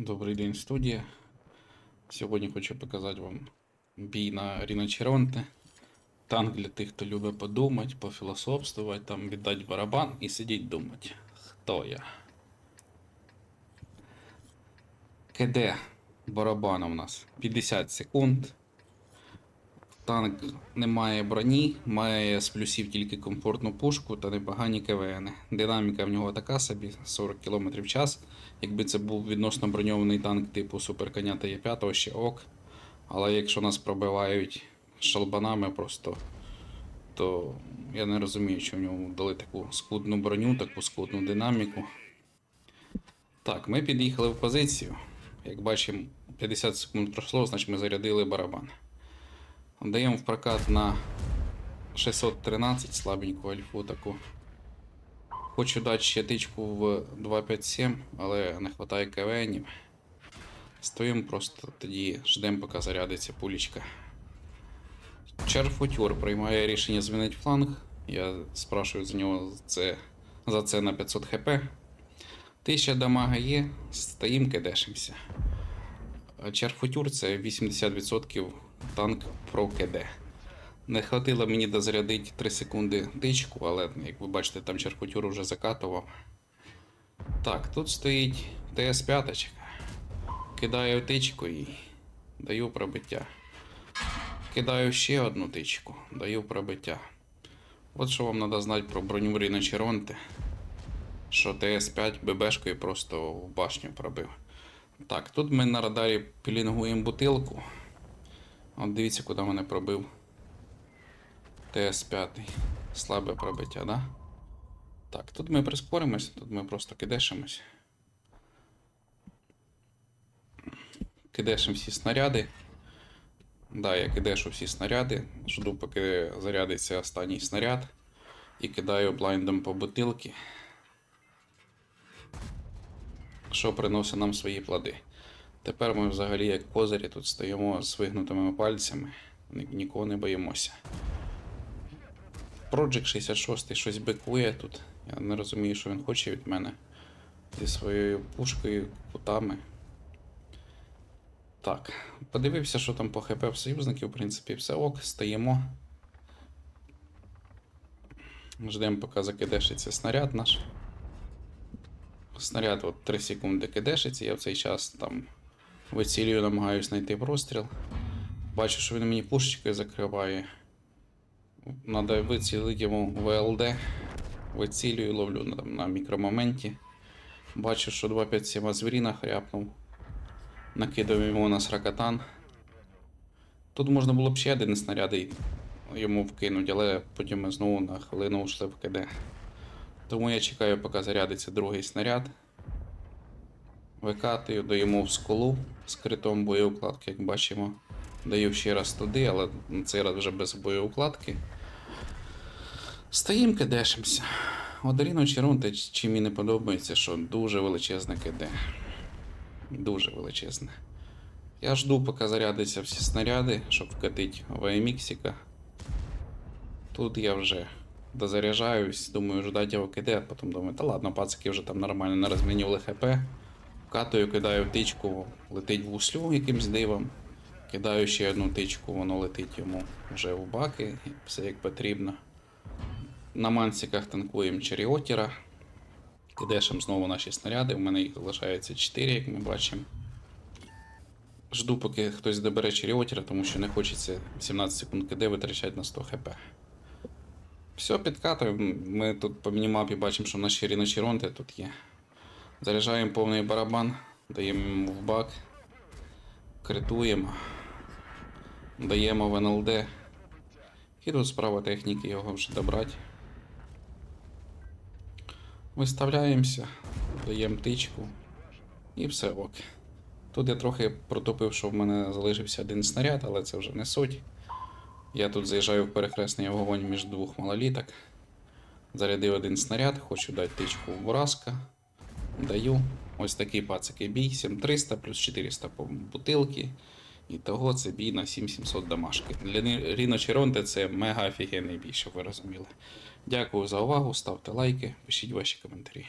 Добрий день, студія. Сьогодні хочу показати вам бій на Ріночеронте. Танк для тих, хто любить подумати, пофілософствувати, там віддати барабан і сидіть думати. Хто я? КД барабана у нас 50 секунд. Танк не має броні, має з плюсів тільки комфортну пушку та непогані КВН. Динаміка в нього така собі 40 км в час. Якби це був відносно броньований танк типу Суперконя та Є5, ще ок. Але якщо нас пробивають шалбанами просто, то я не розумію, що в ньому дали таку скудну броню, таку скудну динаміку. Так, ми під'їхали в позицію. Як бачимо, 50 секунд пройшло, значить ми зарядили барабан. Даємо в прокат на 613 слабеньку альфу таку. Хочу дати ще тичку в 257, але не вистачає КВНів. Стоїмо просто тоді, ждемо, поки зарядиться пулічка. Черфутюр приймає рішення змінити фланг. Я спрашую за нього це, за це на 500 хп. 1000 дамага є, стоїм кидешимося. Черфутюр це 80% танк про КД. Не хватило мені дозарядити 3 секунди тичку, але як ви бачите, там черфутюр вже закатував. Так, тут стоїть ТС-5. Кидаю тичку і даю пробиття. Кидаю ще одну тичку, даю пробиття. От що вам треба знати про броню Ріна Черонте. Що ТС-5 ББшкою просто в башню пробив. Так, тут ми на радарі пілінгуємо бутилку. От дивіться, куди мене пробив. ТС-5. Слабе пробиття, да? Так, тут ми прискоримось, тут ми просто кидешимось. Кидешим всі снаряди. Да, я кидешу всі снаряди. Жду, поки зарядиться останній снаряд. І кидаю блайндом по бутилки. Що приносить нам свої плоди. Тепер ми взагалі як козирі тут стоїмо з вигнутими пальцями, нікого не боїмося. Project 66 щось бикує тут. Я не розумію, що він хоче від мене. Зі своєю пушкою, кутами. Так, подивився, що там по ХП в союзників, в принципі, все ок, стоїмо. Ждемо, поки закидешиться снаряд наш. Снаряд от 3 секунди кидешиться, я в цей час там вицілюю, намагаюся знайти простріл. Бачу, що він мені пушечкою закриває. Надо вицілити йому ВЛД. Вицілюю, ловлю на, там, на мікромоменті. Бачу, що 257 звіріна хряпнув. Накидав йому на сракатан. Тут можна було б ще один снаряд йому вкинути, але потім ми знову на хвилину ушли в КД. Тому я чекаю, поки зарядиться другий снаряд. Викатую, даємо в скулу з критом боєукладки, як бачимо. Даю ще раз туди, але на цей раз вже без боєукладки. Стоїм кидешимося. Одаріно Черунте, чим мені не подобається, що дуже величезне КД. Дуже величезне. Я жду, поки зарядиться всі снаряди, щоб вкатити ВМіксіка. Тут я вже дозаряджаюсь, думаю, ждать його киде, а потім думаю, та ладно, пацики вже там нормально нарозмінювали ХП. Вкатую, кидаю тичку, летить в услю якимсь дивом. Кидаю ще одну тичку, воно летить йому вже в баки, все як потрібно. На мансиках танкуємо Черіотіра. Кидешем знову наші снаряди, у мене їх залишається 4, як ми бачимо. Жду, поки хтось добере Черіотіра, тому що не хочеться 17 секунд КД витрачати на 100 хп. Все, підкатуємо. Ми тут по мінімапі бачимо, що наші ріночеронти тут є. Заряджаємо повний барабан, даємо йому в бак, критуємо, даємо в НЛД. І тут справа техніки його вже добрати. Виставляємося, даємо тичку і все ок. Тут я трохи протопив, що в мене залишився один снаряд, але це вже не суть. Я тут заїжджаю в перехресний вогонь між двох малоліток. Зарядив один снаряд, хочу дати тичку в Бураска. Даю. Ось такий пацикий бій. 7300 плюс 400 по бутилки. І того це бій на 7700 домашки. Для Ріно Черонте це мега офігенний бій, щоб ви розуміли. Дякую за увагу, ставте лайки, пишіть ваші коментарі.